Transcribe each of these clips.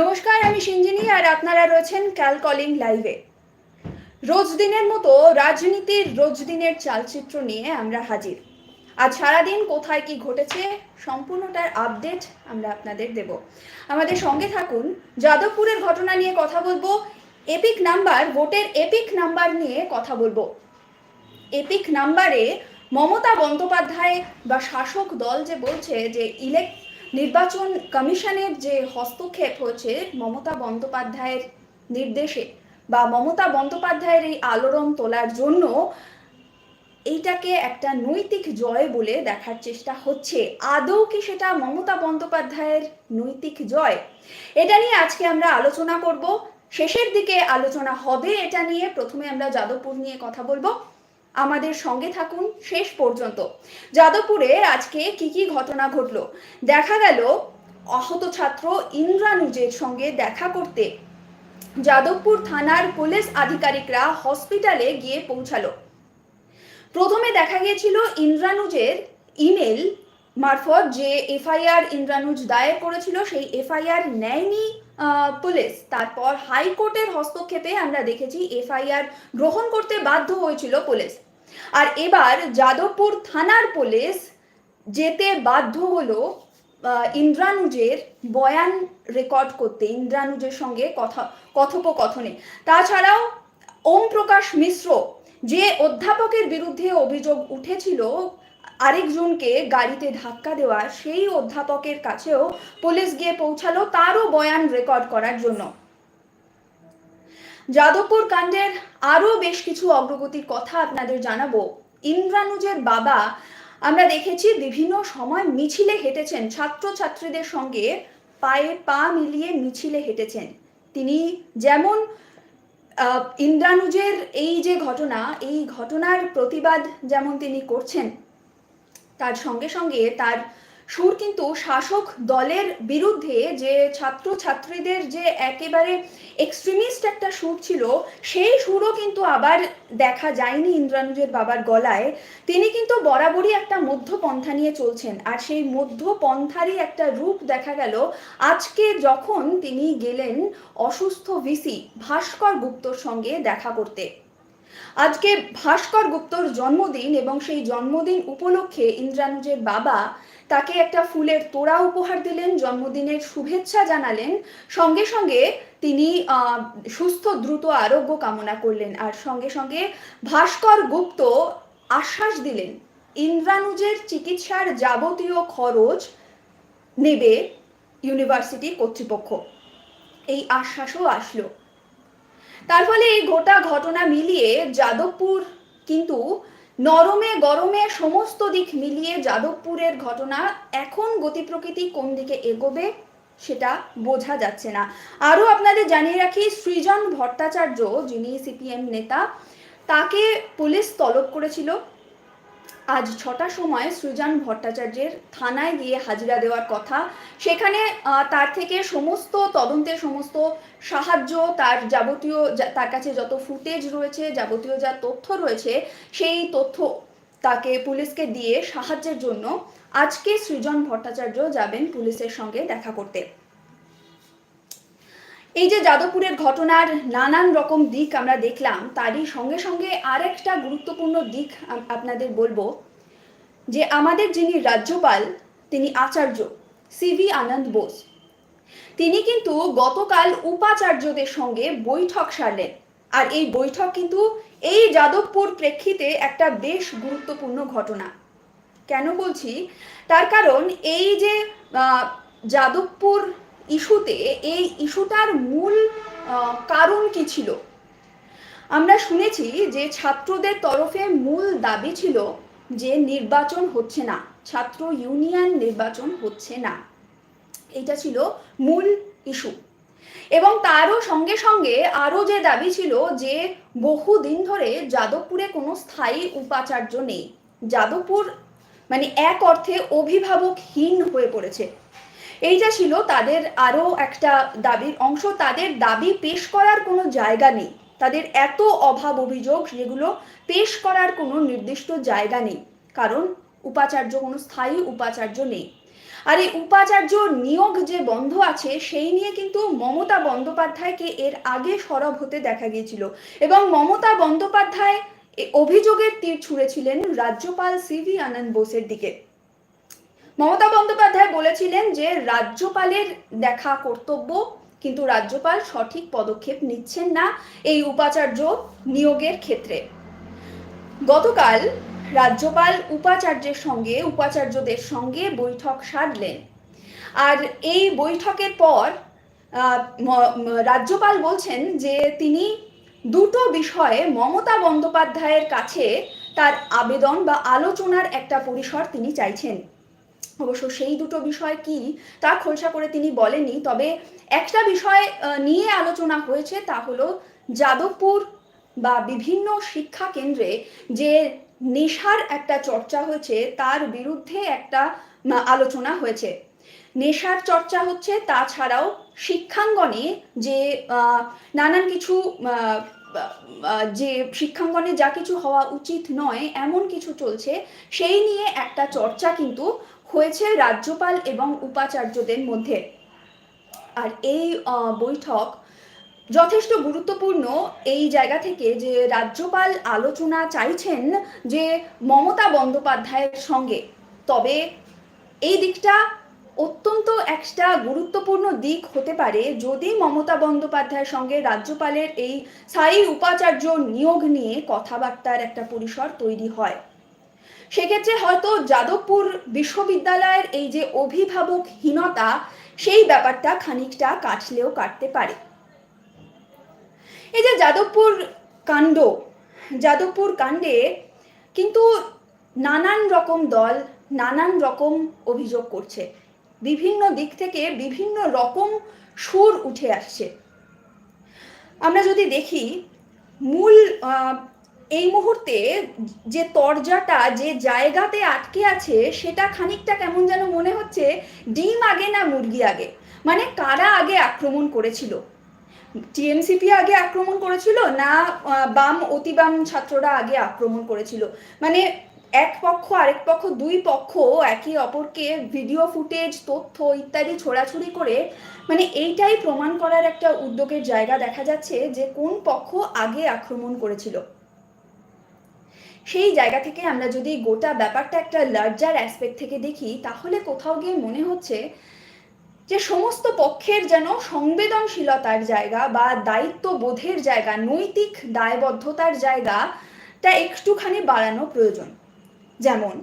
নমস্কার, আমি সিঞ্জিনী আর আপনারা রয়েছেন ক্যাল কলিং লাইভে। রোজ দিনের মতো রাজনীতির রোজ দিনের চালচিত্র নিয়ে আমরা হাজির। আজ সারাদিন কোথায় কি ঘটেছে সম্পূর্ণটার আপডেট আমরা আপনাদের দেব। আমাদের সঙ্গে থাকুন, যাদবপুরের ঘটনা নিয়ে কথা বলব, এপিক নাম্বার, ভোটের এপিক নাম্বার নিয়ে কথা বলব। এপিক নাম্বারে মমতা বন্দ্যোপাধ্যায় বা শাসক দল যে বলছে যে ইলেক নির্বাচন কমিশনের যে হস্তক্ষেপ হচ্ছে মমতা বন্দ্যোপাধ্যায়ের নির্দেশে বা মমতা বন্দ্যোপাধ্যায়ের এই আলোড়ন তোলার জন্য এইটাকে একটা নৈতিক জয় বলে দেখার চেষ্টা হচ্ছে। আদৌ কি সেটা মমতা বন্দ্যোপাধ্যায়ের নৈতিক জয়? এটা নিয়ে আজকে আমরা আলোচনা করব। শেষের দিকে আলোচনা হবে এটা নিয়ে। প্রথমে আমরা যাদবপুর নিয়ে কথা বলব। আমাদের সঙ্গে থাকুন শেষ পর্যন্ত। যাদবপুরে আজকে কি কি ঘটনা ঘটলো? দেখা গেল আহত ছাত্র ইন্দ্রানুজের সঙ্গে দেখা করতে। যাদবপুর থানার পুলিশ আধিকারিকরা হসপিটালে গিয়ে পৌঁছালো। প্রথমে দেখা গিয়েছিল ইন্দ্রানুজের ইমেল মারফত যে এফআইআর ইন্দ্রানুজ দায়ের করেছিল, সেই এফআইআর নেয়নি পুলিশ। তারপর হাইকোর্টের হস্তক্ষেপে আমরা দেখেছি এফআইআর গ্রহণ করতে বাধ্য হয়েছিল পুলিশ। আর এবার যাদবপুর থানার পুলিশ যেতে বাধ্য হলো ইন্দ্রানুজের বয়ান রেকর্ড করতে, ইন্দ্রানুজের সঙ্গে কথা, কথোপকথনে। তাছাড়াও ওম প্রকাশ মিশ্র যে অধ্যাপকের বিরুদ্ধে অভিযোগ উঠেছিল, আরেকজনকে গাড়িতে ধাক্কা দেওয়া, সেই অধ্যাপকের কাছেও পুলিশ গিয়ে পৌঁছালো, তারও বয়ান রেকর্ড করার জন্য। যাদবপুর কাণ্ডের আরও বেশ কিছু অগ্রগতির কথা আপনাদের জানাব। ইন্দ্রানুজের বাবা, আমরা দেখেছি বিভিন্ন সময় মিছিলে হেঁটেছেন। ছাত্রছাত্রীদের সঙ্গে পায়ে পা মিলিয়ে মিছিলে হেঁটেছেন। তিনি যেমন ইন্দ্রানুজের এই যে ঘটনা, এই ঘটনার প্রতিবাদ যেমন তিনি করছেন, তার সঙ্গে সঙ্গে তার সুর কিন্তু শাসক দলের বিরুদ্ধে যে ছাত্র ছাত্রীদের যে একেবারে এক্সট্রিমিস্ট একটা সুর ছিল, সেই সুরও কিন্তু আবার দেখা যায়নি ইন্দ্রানুজের বাবার গলায়। তিনি কিন্তু বরাবরই একটা মধ্যপন্থা নিয়ে চলছেন আর সেই মধ্যপন্থারই একটা রূপ দেখা গেল আজকে যখন তিনি গেলেন অসুস্থ ভিসি ভাস্কর গুপ্তর সঙ্গে দেখা করতে। আজকে ভাস্কর গুপ্তর জন্মদিন এবং সেই জন্মদিন উপলক্ষে ইন্দ্রানুজের বাবা তাকে একটা ফুলের তোড়া উপহার দিলেন, জন্মদিনের শুভেচ্ছা জানালেন। সঙ্গে সঙ্গে তিনি সুস্থ, দ্রুত আরোগ্য কামনা করলেন আর সঙ্গে সঙ্গে ভাস্কর গুপ্ত আশ্বাস দিলেন, ইন্দ্রানুজের চিকিৎসার যাবতীয় খরচ নেবে ইউনিভার্সিটি কর্তৃপক্ষ। এই আশ্বাসও আসলো। তার ফলে এই গোটা ঘটনা মিলিয়ে যাদবপুর কিন্তু নরমে গরমে সমস্ত দিক মিলিয়ে যাদবপুরের ঘটনা এখন গতি প্রকৃতি কোন দিকে এগোবে সেটা বোঝা যাচ্ছে না। আরও আপনাদের জানিয়ে রাখি, সৃজন ভট্টাচার্য যিনি সিপিএম নেতা, তাকে পুলিশ তলব করেছিল। আজ ছটার সময় সৃজন ভট্টাচার্যের থানায় গিয়ে হাজিরা দেওয়ার কথা। সেখানে তার থেকে সমস্ত তদন্তের সমস্ত সাহায্য, তার যাবতীয় তার কাছে যত ফুটেজ রয়েছে, যাবতীয় যা তথ্য রয়েছে, সেই তথ্য তাকে পুলিশকে দিয়ে সাহায্যের জন্য আজকে সৃজন ভট্টাচার্য যাবেন পুলিশের সঙ্গে দেখা করতে। এই যে যাদবপুরের ঘটনার নানান রকম দিক আমরা দেখলাম, তারই সঙ্গে সঙ্গে আরেকটা গুরুত্বপূর্ণ দিক আপনাদের বলব, যে আমাদের যিনি রাজ্যপাল, তিনি আচার্য সিভি আনন্দ বোস। তিনি কিন্তু গতকাল উপাচার্যদের সঙ্গে বৈঠক সারলেন। আর এই বৈঠক কিন্তু এই যাদবপুর প্রেক্ষিতে একটা বেশ গুরুত্বপূর্ণ ঘটনা। কেন বলছি? তার কারণ এই যে যাদবপুর ইস্যুতে, এই ইস্যুটার মূল কারণ কি ছিল? আমরা শুনেছি যে ছাত্রদের তরফে মূল দাবি ছিল যে নির্বাচন হচ্ছে না, ছাত্র ইউনিয়ন নির্বাচন হচ্ছে না। এটা ছিল মূল ইস্যু। এবং তারও সঙ্গে সঙ্গে আরও যে দাবি ছিল যে বহুদিন ধরে যাদবপুরে কোনো স্থায়ী উপাচার্য নেই, যাদবপুর মানে এক অর্থে অভিভাবকহীন হয়ে পড়েছে। এইটা ছিল তাদের আরও একটা দাবির অংশ। তাদের দাবি পেশ করার কোনো জায়গা নেই। তাদের এত অভাব অভিযোগ যেগুলো পেশ করার কোনো নির্দিষ্ট জায়গা নেই। কারণ উপাচার্য, কোনো স্থায়ী উপাচার্য নেই। আর এই উপাচার্য নিয়োগ যে বন্ধ আছে, সেই নিয়ে কিন্তু মমতা বন্দ্যোপাধ্যায়কে এর আগে সরব হতে দেখা গিয়েছিল। এবং মমতা বন্দ্যোপাধ্যায় অভিযোগের তীর ছুঁড়েছিলেন রাজ্যপাল সিভি আনন্দ বোসের দিকে। মমতা বন্দ্যোপাধ্যায় বলেছিলেন যে, রাজ্যপালের দেখা কর্তব্য, কিন্তু রাজ্যপাল সঠিক পদক্ষেপ নিচ্ছেন না এই উপাচার্য নিয়োগের ক্ষেত্রে। গতকাল রাজ্যপাল উপাচার্যের সঙ্গে, উপাচার্যদের সঙ্গে বৈঠক সাধলেন আর এই বৈঠকের পর রাজ্যপাল বলছেন যে, তিনি দুটো বিষয়ে মমতা বন্দ্যোপাধ্যায়ের কাছে তার আবেদন বা আলোচনার একটা পরিসর তিনি চাইছেন। অবশ্য সেই দুটো বিষয় কি তা খোলসা করে তিনি বলেননি। তবে একটা বিষয় নিয়ে আলোচনা হয়েছে তা হলো যাদবপুর বা বিভিন্ন শিক্ষা কেন্দ্রে যে নেশার একটা চর্চা হয়েছে তার বিরুদ্ধে একটা আলোচনা হয়েছে। নেশার চর্চা হচ্ছে তাছাড়াও শিক্ষাঙ্গনে যে নানান কিছু যে শিক্ষাঙ্গনে যা কিছু হওয়া উচিত নয়, এমন কিছু চলছে, সেই নিয়ে একটা চর্চা কিন্তু হয়েছে রাজ্যপাল এবং উপাচার্যদের মধ্যে। আর এই বৈঠক যথেষ্ট গুরুত্বপূর্ণ। এই জায়গা থেকে যে রাজ্যপাল আলোচনা চাইছেন যে মমতা বন্দ্যোপাধ্যায়ের সঙ্গে, তবে এই দিকটা অত্যন্ত একটা গুরুত্বপূর্ণ দিক হতে পারে যদি মমতা বন্দ্যোপাধ্যায়ের সঙ্গে রাজ্যপালের এই স্থায়ী উপাচার্য নিয়োগ নিয়ে কথাবার্তার একটা পরিসর তৈরি হয়। সেক্ষেত্রে হয়তো যাদবপুর বিশ্ববিদ্যালয়ের এই যে অভিভাবকহীনতা সেই ব্যাপারটা খানিকটা কাটলেও কাটতে পারে। এই যে যাদবপুর কাণ্ড, যাদবপুর কাণ্ডে কিন্তু নানান রকম দল, নানান রকম অভিযোগ করছে। বিভিন্ন দিক থেকে বিভিন্ন রকম সুর উঠে আসছে। আমরা যদি দেখি, মূল এই মুহূর্তে যে তরজাটা, যে জায়গাতে আটকে আছে, সেটা খানিকটা কেমন যেন মনে হচ্ছে ডিম আগে না মুরগি আগে? মানে কারা আগে আক্রমণ করেছিল? টিএমসিপি আগে আক্রমণ করেছিল না বাম অতি বাম ছাত্ররা আগে আক্রমণ করেছিল? মানে এক পক্ষ, আরেক পক্ষ, দুই পক্ষ একে অপরকে ভিডিও ফুটেজ, তথ্য ইত্যাদি ছোড়াছুড়ি করে মানে এইটাই প্রমাণ করার একটা উদ্যোগের জায়গা দেখা যাচ্ছে যে কোন পক্ষ আগে আক্রমণ করেছিল। সেই জায়গা থেকে আমরা যদি গোটা ব্যাপারটা একটা লার্জার অ্যাসপেক্ট থেকে দেখি, তাহলে কোথাও গিয়ে মনে হচ্ছে যে সমস্ত পক্ষের যেন সংবেদনশীলতার জায়গা বা দায়িত্ববোধের জায়গা, নৈতিক দায়বদ্ধতার জায়গাটা একটুখানি বাড়ানো প্রয়োজন। যেমন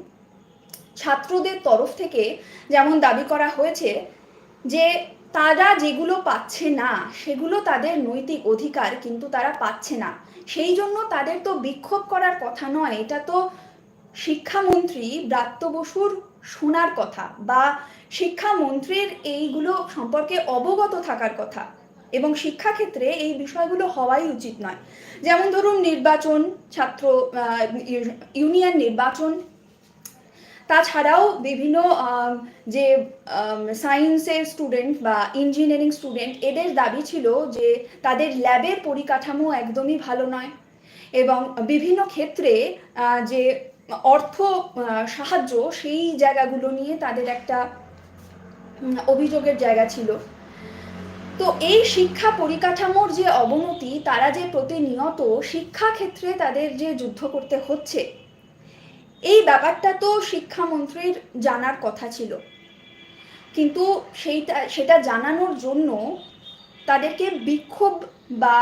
ছাত্রদের তরফ থেকে যেমন দাবি করা হয়েছে যে তারা যেগুলো পাচ্ছে না, সেগুলো তাদের নৈতিক অধিকার কিন্তু তারা পাচ্ছে না। সেই জন্য তাদের তো বিক্ষোভ করার কথা নয়, এটা তো শিক্ষামন্ত্রী ব্রাত্য বসুর শোনার কথা বা শিক্ষামন্ত্রীর এইগুলো সম্পর্কে অবগত থাকার কথা এবং শিক্ষাক্ষেত্রে এই বিষয়গুলো হওয়াই উচিত নয়। যেমন ধরুন নির্বাচন, ছাত্র ইউনিয়ন নির্বাচন তাছাড়াও বিভিন্ন যে সায়েন্সের স্টুডেন্ট বা ইঞ্জিনিয়ারিং স্টুডেন্ট এদের দাবি ছিল যে তাদের ল্যাবের পরিকাঠামো একদমই ভালো নয়। এবং বিভিন্ন ক্ষেত্রে যে অর্থ সাহায্য, সেই জায়গাগুলো নিয়ে তাদের একটা অভিযোগের জায়গা ছিল। তো এই শিক্ষা পরিকাঠামোর যে অবনতি, তারা যে প্রতিনিয়ত শিক্ষাক্ষেত্রে তাদের যে যুদ্ধ করতে হচ্ছে এই ব্যাপারটা তো শিক্ষামন্ত্রীর জানার কথা ছিল। কিন্তু সেইটা, সেটা জানানোর জন্য তাদেরকে বিক্ষোভ বা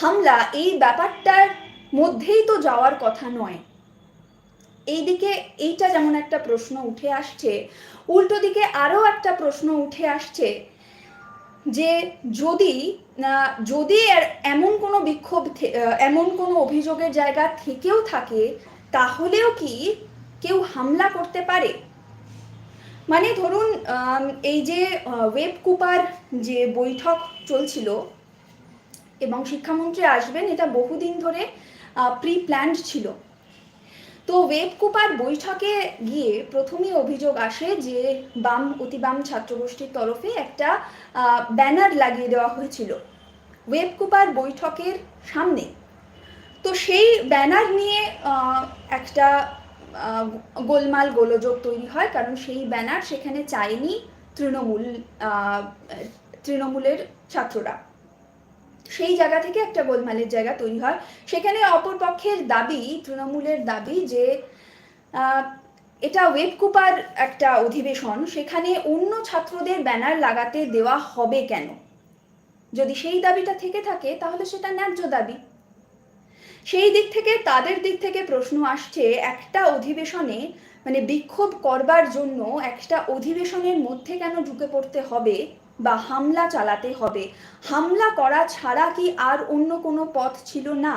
হামলা এই ব্যাপারটার মধ্যেই তো যাওয়ার কথা নয়। এইদিকে এইটা যেমন একটা প্রশ্ন উঠে আসছে, উল্টো দিকে আরও একটা প্রশ্ন উঠে আসছে যে যদি যদি এমন কোনো বিক্ষোভ এমন কোনো অভিযোগের জায়গা থেকেও থাকে তাহলেও কি কেউ হামলা করতে পারে? মানে ধরুন এই যে ওয়েব কুপার যে বৈঠক চলছিল এবং শিক্ষামন্ত্রী আসবেন, এটা বহুদিন ধরে প্রি প্ল্যান্ড ছিল। তো ওয়েব কুপার বৈঠকে গিয়ে প্রথমে অভিযোগ আসে যে বাম, অতি বাম ছাত্রগোষ্ঠীর তরফে একটা ব্যানার লাগিয়ে দেওয়া হয়েছিল। ওয়েব কুপার বৈঠকের সামনে তো সেই ব্যানার নিয়ে একটা গোলমাল গোলযোগ তৈরি হয়। কারণ সেই ব্যানার সেখানে চায়নি তৃণমূল তৃণমূলের ছাত্ররা। সেই জায়গা থেকে একটা গোলমালের জায়গা তৈরি হয়। সেখানে অপরপক্ষের দাবি, তৃণমূলের দাবি যে এটা ওয়েবকুপার একটা অধিবেশন। সেখানে অন্য ছাত্রদের ব্যানার লাগাতে দেওয়া হবে কেন? যদি সেই দাবিটা থেকে থাকে, তাহলে সেটা ন্যায্য দাবি। সেই দিক থেকে, তাদের দিক থেকে প্রশ্ন আসছে একটা অধিবেশনে মানে বিক্ষোভ করবার জন্য একটা অধিবেশনের মধ্যে কেন ঢুকে পড়তে হবে বা হামলা চালাতে হবে? হামলা করা ছাড়া কি আর অন্য কোনো পথ ছিল না?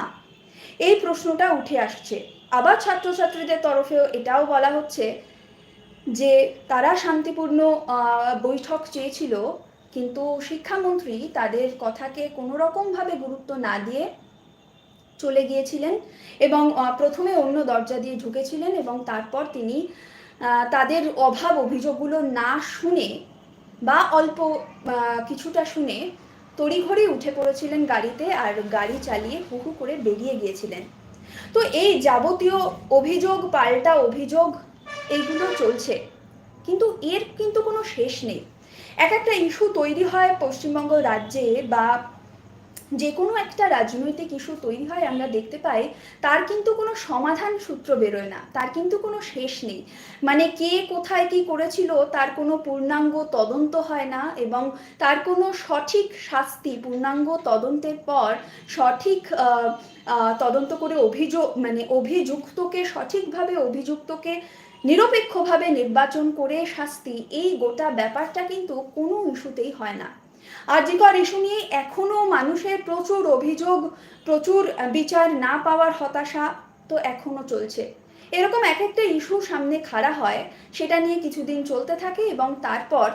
এই প্রশ্নটা উঠে আসছে। আবার ছাত্রছাত্রীদের তরফেও এটাও বলা হচ্ছে যে, তারা শান্তিপূর্ণ বৈঠক চেয়েছিল, কিন্তু শিক্ষামন্ত্রী তাদের কথাকে কোনো রকমভাবে গুরুত্ব না দিয়ে চলে গিয়েছিলেন এবং প্রথমে অন্য দরজা দিয়ে ঢুকেছিলেন এবং তারপর তিনি তাদের অভাব অভিযোগগুলো না শুনে বা অল্প কিছুটা শুনে তড়িঘড়ি উঠে পড়েছিলেন গাড়িতে আর গাড়ি চালিয়ে হু হু করে বেরিয়ে গিয়েছিলেন। তো এই যাবতীয় অভিযোগ, পাল্টা অভিযোগ এইগুলো চলছে। কিন্তু এর কিন্তু কোনো শেষ নেই। এক একটা ইস্যু তৈরি হয় পশ্চিমবঙ্গ রাজ্যে বা যে কোনো একটা রাজনৈতিক ইস্যু তৈরি হয়, আমরা দেখতে পাই, তার কিন্তু কোনো সমাধান সূত্র বেরোয় না, তার কিন্তু কোনো শেষ নেই। মানে কে কোথায় কি করেছিল, তার কোনো পূর্ণাঙ্গ তদন্ত হয় না এবং তার কোনো সঠিক শাস্তি, পূর্ণাঙ্গ তদন্তের পর সঠিক তদন্ত করে অভিযোগ মানে অভিযুক্তকে সঠিকভাবে, অভিযুক্তকে নিরপেক্ষভাবে নির্বাচন করে শাস্তি, এই গোটা ব্যাপারটা কিন্তু কোনো ইস্যুতেই হয় না। আর্যিকর ইস্যু নিয়ে এখনও মানুষের প্রচুর অভিযোগ, প্রচুর বিচার না পাওয়ার হতাশা তো এখনও চলছে। এরকম এক একটা ইস্যু সামনে খাড়া হয়, সেটা নিয়ে কিছুদিন চলতে থাকে এবং তারপর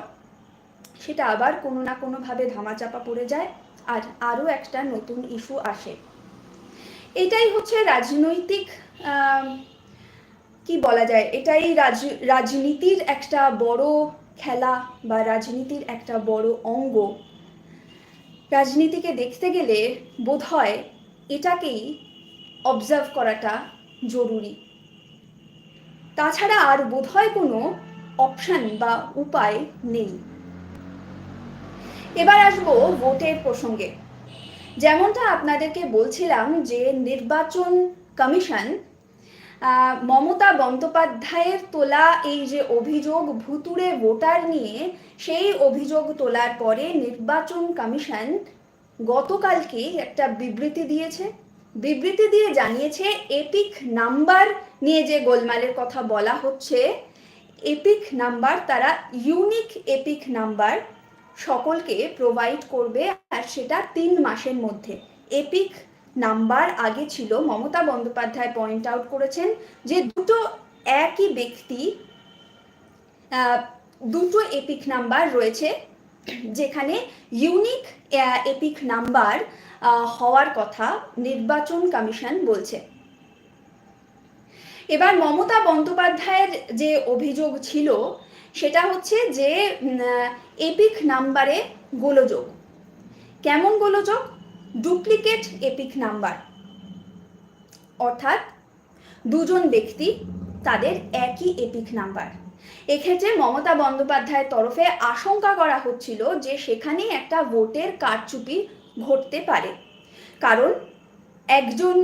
সেটা আবার কোনো না কোনোভাবে ধামাচাপা পড়ে যায় আর আরও একটা নতুন ইস্যু আসে। এটাই হচ্ছে রাজনৈতিক কি বলা যায়, এটাই রাজ, রাজনীতির একটা বড় খেলা বা রাজনীতির একটা বড় অঙ্গ। রাজনীতিকে দেখতে গেলে বোধ হয় এটাকেই অবজার্ভ করাটা জরুরি। তাছাড়া আর বোধ হয় কোনো অপশন বা উপায় নেই। এবার আসব ভোটের প্রসঙ্গে। যেমনটা আপনাদেরকে বলছিলাম যে নির্বাচন কমিশন মমতা বন্দ্যোপাধ্যায়ের তোলা এই যে অভিযোগ ভুতুড়ে ভোটার নিয়ে, সেই অভিযোগ তোলার পরে নির্বাচন কমিশন গতকালকে একটা বিবৃতি দিয়েছে। বিবৃতি দিয়ে জানিয়েছে, এপিক নাম্বার নিয়ে যে গোলমালের কথা বলা হচ্ছে, এপিক নাম্বার তারা ইউনিক এপিক নাম্বার সকলকে প্রোভাইড করবে, আর সেটা তিন মাসের মধ্যে। এপিক নাম্বার আগে ছিল, মমতা বন্দ্যোপাধ্যায় পয়েন্ট আউট করেছেন যে দুটো একই ব্যক্তি দুটো এপিক নাম্বার রয়েছে, যেখানে ইউনিক এপিক নাম্বার হওয়ার কথা নির্বাচন কমিশন বলছে। এবার মমতা বন্দ্যোপাধ্যায়ের যে অভিযোগ ছিল, সেটা হচ্ছে যে এপিক নাম্বারে গোলযোগ। কেমন গোলযোগ? Duplicate EPIC number. অর্থাৎ দুজন ব্যক্তি তাদের একই এপিক নাম্বার। এক্ষেত্রে মমতা বন্দ্যোপাধ্যায়ের তরফে আশঙ্কা করা হচ্ছিল যে সেখানে একটা ভোটের কারচুপি ঘটতে পারে। কারণ একজন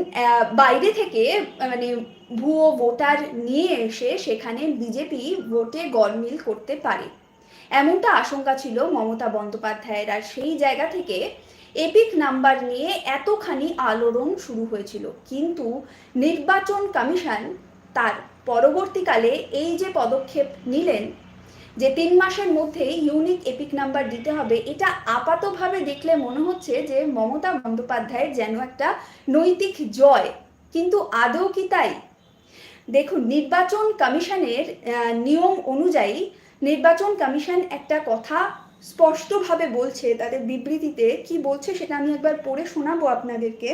বাইরে থেকে মানে ভুয়ো ভোটার নিয়ে এসে সেখানে বিজেপি ভোটে গলমিল করতে পারে। এমনটা আশঙ্কা ছিল মমতা বন্দ্যোপাধ্যায়ের, আর সেই জায়গা থেকে এপিক নাম্বার নিয়ে এতখানি আলোড়ন শুরু হয়েছিল। কিন্তু নির্বাচন কমিশন তার পরবর্তীকালে এই যে পদক্ষেপ নিলেন, যে তিন মাসের মধ্যে ইউনিক এপিক নাম্বার দিতে হবে, এটা আপাতভাবে দেখলে মনে হচ্ছে যে মমতা বন্দ্যোপাধ্যায়ের যেন একটা নৈতিক জয়। কিন্তু আদৌ কি তাই? দেখুন, নির্বাচন কমিশনের নিয়ম অনুযায়ী নির্বাচন কমিশন একটা কথা স্পষ্টভাবে বলছে, তাদের বিবৃতিতে কি বলছে সেটা আমি একবার পড়ে শোনাবো আপনাদেরকে।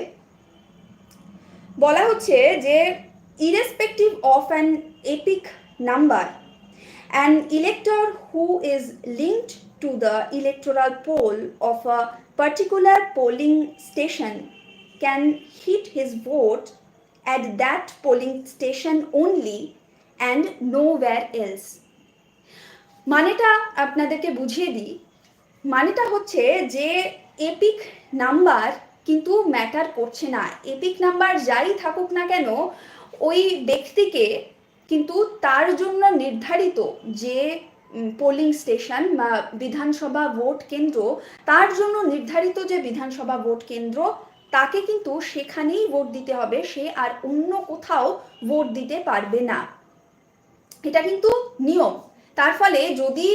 বলা হচ্ছে যে irrespective of an EPIC number an elector who is linked to the electoral poll of a particular polling station can hit his vote at that polling station only and nowhere else মানেটা আপনাদেরকে বুঝিয়ে দিই। মানেটা হচ্ছে যে epic number কিন্তু matter করছে না। এপিক নাম্বার যাই থাকুক না কেন, ওই ব্যক্তিকে কিন্তু তার জন্য নির্ধারিত যে পোলিং স্টেশন বা বিধানসভা ভোট কেন্দ্র, তার জন্য নির্ধারিত যে বিধানসভা ভোট কেন্দ্র, তাকে কিন্তু সেখানেই ভোট দিতে হবে। সে আর অন্য কোথাও ভোট দিতে পারবে না। এটা কিন্তু নিয়ম। তার ফলে যদি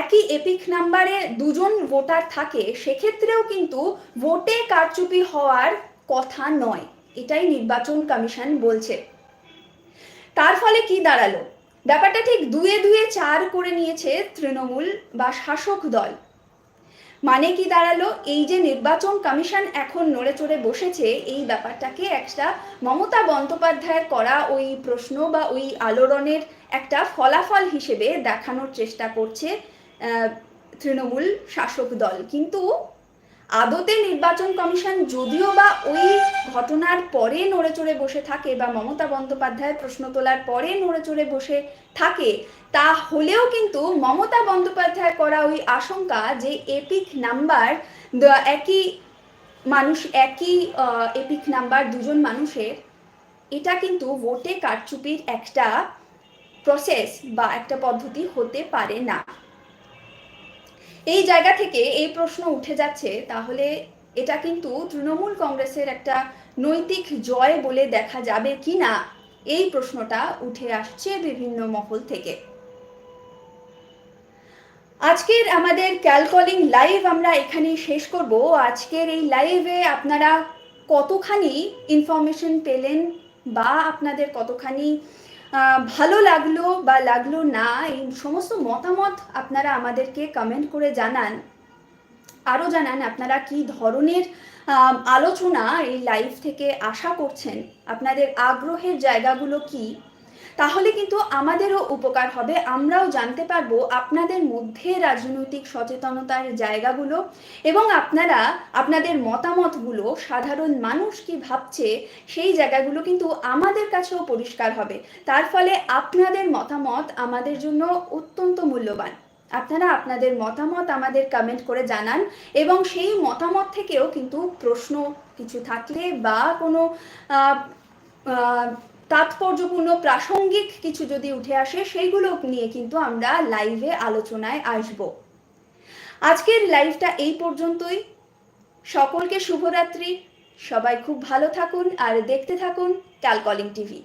একই এপিক নাম্বারে দুজন ভোটার থাকে, সেক্ষেত্রেও কিন্তু ভোটে কারচুপি হওয়ার কথা নয়। এটাই নির্বাচন কমিশন বলছে। তার ফলে কি দাঁড়াল? ব্যাপারটা ঠিক দুয়ে দুয়ে চার করে নিয়েছে তৃণমূল বা শাসক দল। মানে কি দাঁড়াল? এই যে নির্বাচন কমিশন এখন নড়ে চড়ে বসেছে, এই ব্যাপারটাকে একটা মমতা বন্দ্যোপাধ্যায়ের করা ওই প্রশ্ন বা ওই আলোড়নের একটা ফলাফল হিসেবে দেখানোর চেষ্টা করছে তৃণমূল শাসক দল। কিন্তু আদতে নির্বাচন কমিশন যদিও বা ওই ঘটনার পরে নড়ে চড়ে বসে থাকে বা মমতা বন্দ্যোপাধ্যায় প্রশ্ন তোলার পরে নড়ে চড়ে বসে থাকে, তা হলেও কিন্তু মমতা বন্দ্যোপাধ্যায় করা ওই আশঙ্কা যে এপিক নাম্বার একই মানুষ, একই এপিক নাম্বার দুজন মানুষের, এটা কিন্তু ভোটে কারচুপির একটা প্রসেস বা একটা পদ্ধতি হতে পারে না। এই জায়গা থেকে এই প্রশ্ন উঠে যাচ্ছে, তাহলে এটা কিন্তু তৃণমূল কংগ্রেসের একটা নৈতিক জয় বলে দেখা যাবে কি না এই প্রশ্নটা উঠে আসছে বিভিন্ন মহল থেকে। আজকের আমাদের ক্যালকলিং লাইভ আমরা এখানেই শেষ করব। আজকের এই লাইভে আপনারা কতখানি ইনফরমেশন পেলেন বা আপনাদের কতখানি ভালো লাগল বা লাগল না, এই সমস্ত মতামত আপনারা আমাদেরকে কমেন্ট করে জানান। আরও জানান আপনারা কি ধরনের আলোচনা এই লাইভ থেকে আশা করছেন? আপনাদের আগ্রহের জায়গাগুলো কি? তাহলে কিন্তু আমাদেরও উপকার হবে। আমরাও জানতে পারব আপনাদের মধ্যে রাজনৈতিক সচেতনতার জায়গাগুলো এবং আপনারা, আপনাদের মতামতগুলো সাধারণ মানুষ কি ভাবছে সেই জায়গাগুলো কিন্তু আমাদের কাছেও পরিষ্কার হবে। তার ফলে আপনাদের মতামত আমাদের জন্য অত্যন্ত মূল্যবান। আপনারা আপনাদের মতামত আমাদের কমেন্ট করে জানান এবং সেই মতামত থেকেও কিন্তু প্রশ্ন কিছু থাকলে বা কোনো তাৎপর্যপূর্ণ প্রাসঙ্গিক কিছু যদি উঠে আসে, সেইগুলো নিয়ে কিন্তু আমরা লাইভে আলোচনায় আসব। আজকের লাইভটা এই পর্যন্তই। সকলকে শুভরাত্রি। সবাই খুব ভালো থাকুন আর দেখতে থাকুন ক্যালকলিং টিভি